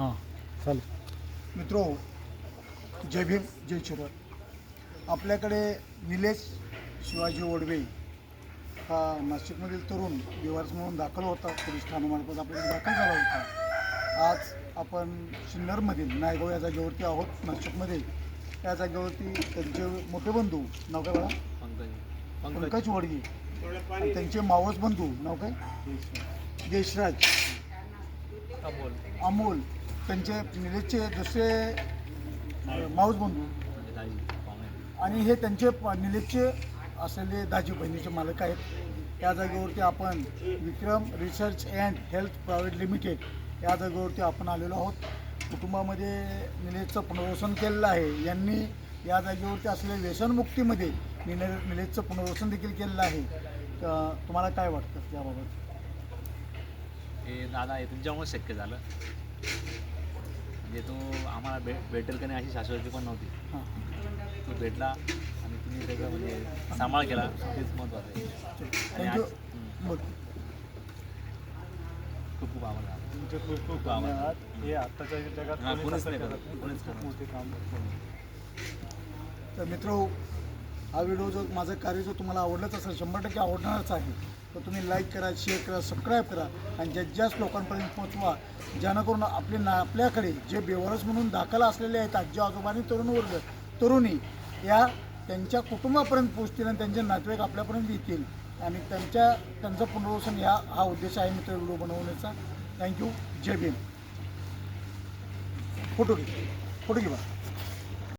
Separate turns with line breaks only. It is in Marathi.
हां. चालेल.
मित्रो जय भीम जय शिरोळ आपल्याकडे निलेश शिवाजी ओडवे हा नाशिकमधील तरुण दिवार्स म्हणून दाखल होता. पोलीस ठाण्यामार्फत आपल्याकडे दाखल झाला होता. आज आपण सिन्नरमधील नायगाव या जागेवरती आहोत. नाशिकमध्ये या जागेवरती त्यांचे मोठे बंधू नाव काय बघा पंकज. वडगे आणि त्यांचे मावस बंधू नाव काय? देशराज. अमोल. त्यांचे निलेशचे दुसरे माऊस बंधू आणि हे त्यांचे प- निलेशचे असलेले दाजी बहिणीचे मालक आहेत. या जागेवरती आपण Vikram research and health private limited या जागेवरती आपण आलेलो आहोत. कुटुंबामध्ये निलेशचं पुनर्वसन केलेलं आहे. यांनी या जागेवरती असलेल्या व्यसनमुक्तीमध्ये निले निलेशचं पुनर्वसन देखील केलेलं आहे. तुम्हाला काय वाटतं याबाबत?
हे दादा हे तुमच्यामुळे शक्य झालं. म्हणजे तो आम्हाला भे भेटेल का नाही अशी शाश्वती पण नव्हती.
हां.
तो भेटला आणि तुम्ही त्याचा म्हणजे सांभाळ केला. तेच महत्त्वाचं आहे. आणि खूप खूप आभार दादा.
तुमचे खूप खूप
आभार.
धन्यवाद. हे आत्ताच्या जगात
हा,
कोणीच
नाही
करत.
कोणीच
मोठे काम.
तर मित्र हा व्हिडिओ जो माझं कार्य जो तुम्हाला आवडलंच असेल शंभर टक्के आवडणारच आहे तर तुम्ही लाईक करा शेअर करा सबस्क्राईब करा आणि ज्या जास्त लोकांपर्यंत पोहोचवा जेणेकरून आपले ना आपल्याकडे जे बेवारस म्हणून दाखल असलेले आहेत आजी आजोबांनी तरुण वर्ग तरुणी या त्यांच्या कुटुंबापर्यंत पोहोचतील आणि त्यांचे नातेवाईक आपल्यापर्यंत येतील. आणि त्यांच्या त्यांचं पुनर्वसन या हा उद्देश आहे मित्र व्हिडिओ बनवण्याचा. थँक्यू जय भीम. फोटो घे. फोटो घे बा